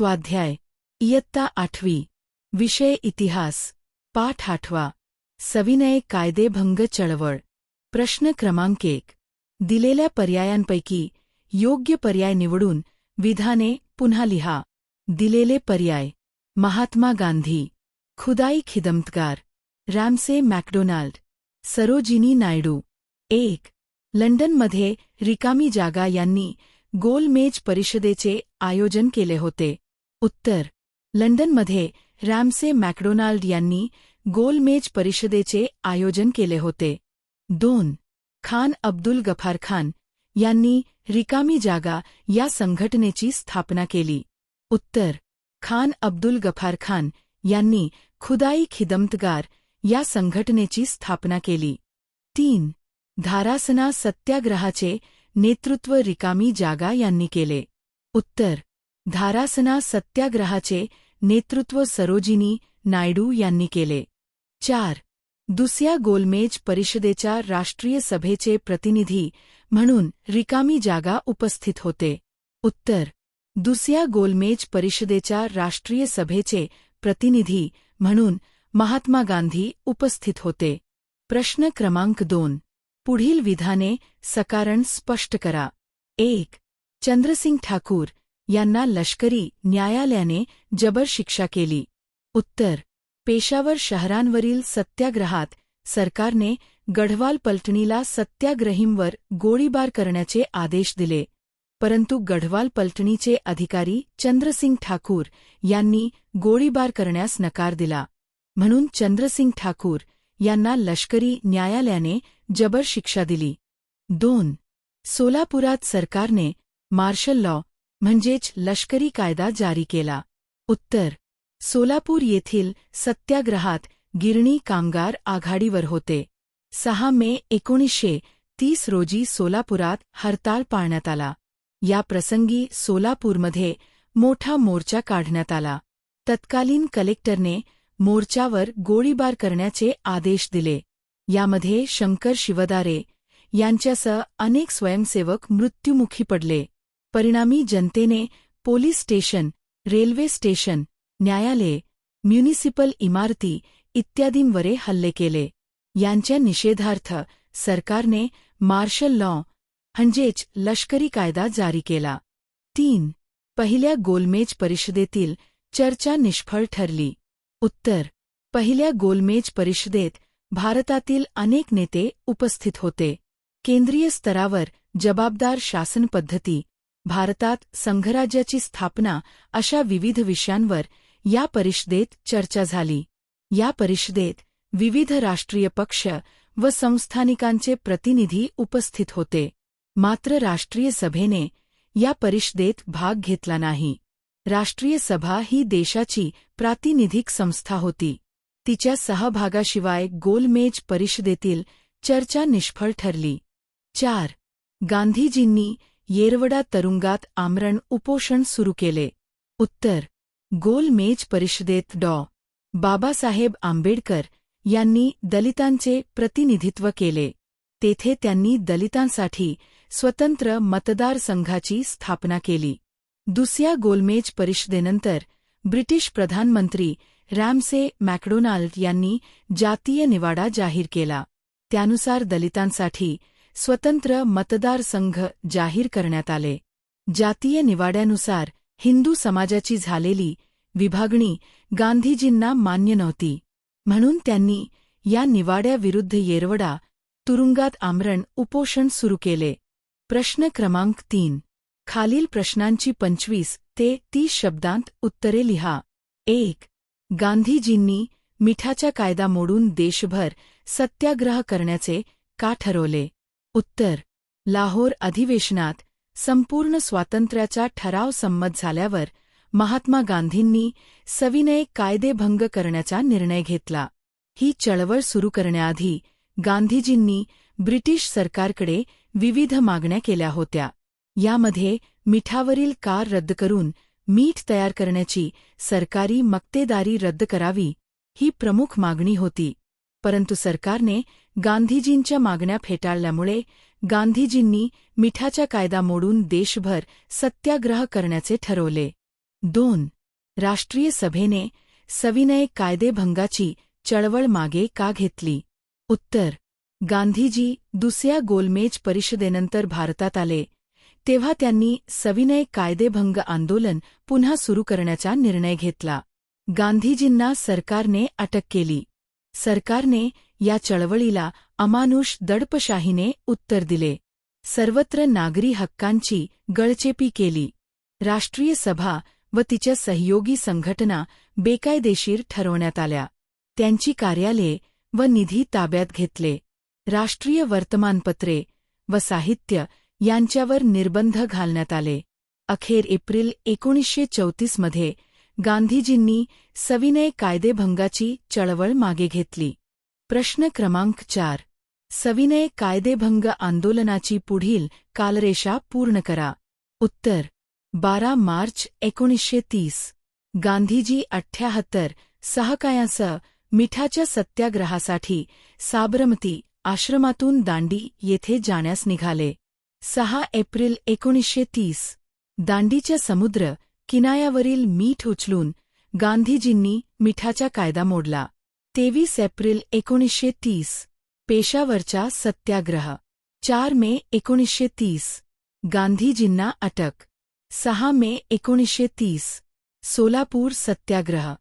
स्वाध्याय इयत्ता आठवी विषय इतिहास पाठ आठवा सविनय कायदेभंग चळवळ प्रश्न क्रमांक एक दिलेल्या पर्यायांपैकी योग्य पर्याय निवडून विधाने पुन्हा लिहा दिलेले पर्याय महात्मा गांधी खुदाई खिदमतगार रॅमसे मॅकडोनाल्ड सरोजिनी नायडू एक लंडनमध्ये रिकामी जागा यांनी गोलमेज परिषदेचे आयोजन केले होते. उत्तर. लंडनमध्ये रॅमसे मॅकडोनाल्ड यांनी गोलमेज परिषदेचे आयोजन केले होते. दोन. खान अब्दुल गफार खान यांनी रिकामी जागा या संघटनेची स्थापना केली. उत्तर. खान अब्दुल गफार खान यांनी खुदाई खिदमतगार या संघटनेची स्थापना केली. तीन. धारासना सत्याग्रहाचे नेतृत्व रिकामी जागा यांनी केले. उत्तर. धारासना सत्याग्रहाचे नेतृत्व सरोजिनी नायडू यांनी केले. चार. दुसऱ्या गोलमेज परिषदेच्या राष्ट्रीय सभेचे प्रतिनिधी म्हणून रिकामी जागा उपस्थित होते. उत्तर. दुसऱ्या गोलमेज परिषदेच्या राष्ट्रीय सभेचे प्रतिनिधी म्हणून महात्मा गांधी उपस्थित होते. प्रश्न क्रमांक दोन. पुढील विधाने सकारण स्पष्ट करा. एक. चंद्रसिंग ठाकूर यांना लष्करी न्यायालयाने जबर शिक्षा केली. उत्तर. पेशावर शहरांवरील सत्याग्रहात सरकारने गढवाल पलटणीला सत्याग्रहींवर गोळीबार करण्याचे आदेश दिले. परंतु गढवाल पलटणीचे अधिकारी चंद्रसिंग ठाकूर यांनी गोळीबार करण्यास नकार दिला. म्हणून चंद्रसिंग ठाकूर यांना लष्करी न्यायालयाने जबर शिक्षा दिली. दोन. सोलापुरात सरकारने मार्शल लॉ म्हणजेच लष्करी कायदा जारी केला. उत्तर. सोलापूर येथील सत्याग्रहात गिरणी कामगार आघाडीवर होते. सहा मे एकोणीसशे तीस रोजी सोलापुरात हरताळ पाळण्यात आला. या प्रसंगी सोलापूरमध्ये मोठा मोर्चा काढण्यात आला. तत्कालीन कलेक्टरने मोर्चावर गोळीबार करण्याचे आदेश दिले. यामध्ये शंकर शिवदारे यांच्यासह अनेक स्वयंसेवक मृत्युमुखी पडले. परिणामी जनतेने पोलीस स्टेशन रेल्वे स्टेशन न्यायालये म्युनिसिपल इमारती इत्यादींवरे हल्ले केले. यांच्या निषेधार्थ सरकारने मार्शल लॉ म्हणजेच लष्करी कायदा जारी केला. तीन पहिल्या गोलमेज परिषदेतील चर्चा निष्फळ ठरली. उत्तर पहिल्या गोलमेज परिषदेत भारतातील अनेक नेते उपस्थित होते. केंद्रीय स्तरावर जबाबदार शासन पद्धती भारतात संघराज्याची स्थापना अशा विविध विषयांवर या परिषदेत चर्चा झाली. या परिषदेत विविध राष्ट्रीय पक्ष व संस्थानिकांचे प्रतिनिधी उपस्थित होते. मात्र राष्ट्रीय सभेने या परिषदेत भाग घेतला नाही. राष्ट्रीय सभा ही देशाची प्रातिनिधिक संस्था होती. तिच्या सहभागाशिवाय गोलमेज परिषदेतील चर्चा निष्फळ ठरली. चार. गांधीजींनी येरवडा तरुंगात आमरण उपोषण सुरू केले. उत्तर गोलमेज परिषदेत डॉ. बाबासाहेब आंबेडकर यांनी दलितांचे प्रतिनिधित्व केले. तेथे त्यांनी दलितांसाठी स्वतंत्र मतदारसंघाची स्थापना केली. दुसऱ्या गोलमेज परिषदेनंतर ब्रिटिश प्रधानमंत्री रॅमसे मॅकडोनाल्ड यांनी जातीय निवाडा जाहीर केला. त्यानुसार दलितांसाठी स्वतंत्र मतदारसंघ जाहीर करण्यात आले. जातीय निवाड्यानुसार हिंदू समाजाची झालेली विभागणी गांधीजींना मान्य नव्हती. म्हणून त्यांनी या निवाड्याविरुद्ध येरवडा तुरुंगात आमरण उपोषण सुरू केले. प्रश्न क्रमांक तीन. खालील प्रश्नांची पंचवीस ते तीस शब्दांत उत्तरे लिहा. एक. गांधीजींनी मिठाचा कायदा मोडून देशभर सत्याग्रह करण्याचे का ठरवले? उत्तर लाहोर अधिवेशनात संपूर्ण स्वातंत्र्याचा ठराव संमत झाल्यावर महात्मा गांधींनी सविनय कायदेभंग करण्याचा निर्णय घेतला. ही चळवळ सुरू करण्याआधी गांधीजींनी ब्रिटिश सरकारकडे विविध मागण्या केल्या होत्या. यामध्ये मिठावरील कार रद्द करून मीठ तयार करण्याची सरकारी मक्तेदारी रद्द करावी ही प्रमुख मागणी होती. परंतु सरकारने गांधीजींच्या मागण्या फेटाळल्यामुळे गांधीजींनी मिठाचा कायदा मोडून देशभर सत्याग्रह करण्याचे ठरवले. दोन. राष्ट्रीय सभेने सविनय कायदेभंगाची चळवळ मागे का घेतली? उत्तर. गांधीजी दुसऱ्या गोलमेज परिषदेनंतर भारतात आले तेव्हा त्यांनी सविनय कायदेभंग आंदोलन पुन्हा सुरू करण्याचा निर्णय घेतला. गांधीजींना सरकारने अटक केली. सरकारने या चळवळीला अमानुष दडपशाहीने उत्तर दिले. सर्वत्र नागरी हक्कांची गळचेपी केली. राष्ट्रीय सभा व तिच्या सहयोगी संघटना बेकायदेशीर ठरवण्यात आल्या. त्यांची कार्यालये व निधी ताब्यात घेतले. राष्ट्रीय वर्तमानपत्रे व साहित्य यांच्यावर निर्बंध घालण्यात आले. अखेर एप्रिल एकोणीसशे चौतीसमध्ये गांधीजींनी सविनय कायदेभंगाची चळवळ मागे घेतली. प्रश्न क्रमांक चार. सविनय कायदेभंग आंदोलनाची पुढील कालरेषा पूर्ण करा. उत्तर. बारा मार्च एकोणीसशे तीस. गांधीजी अठ्ठ्याहत्तर सहकायांसह मिठाच्या सत्याग्रहासाठी साबरमती आश्रमातून दांडी येथे जाण्यास निघाले. सहा एप्रिल एकोणीसशे तीस. दांडीच्या समुद्र किनायावरील मीठ उचलून गांधीजींनी मिठाचा कायदा मोडला. तेवीस एप्रिल एकोणीसशे तीस, पेशावरचा सत्याग्रह, चार मे एकोणीसशे तीस, गांधीजींना अटक, सहा मे एकोणीसशे तीस, सोलापूर सत्याग्रह.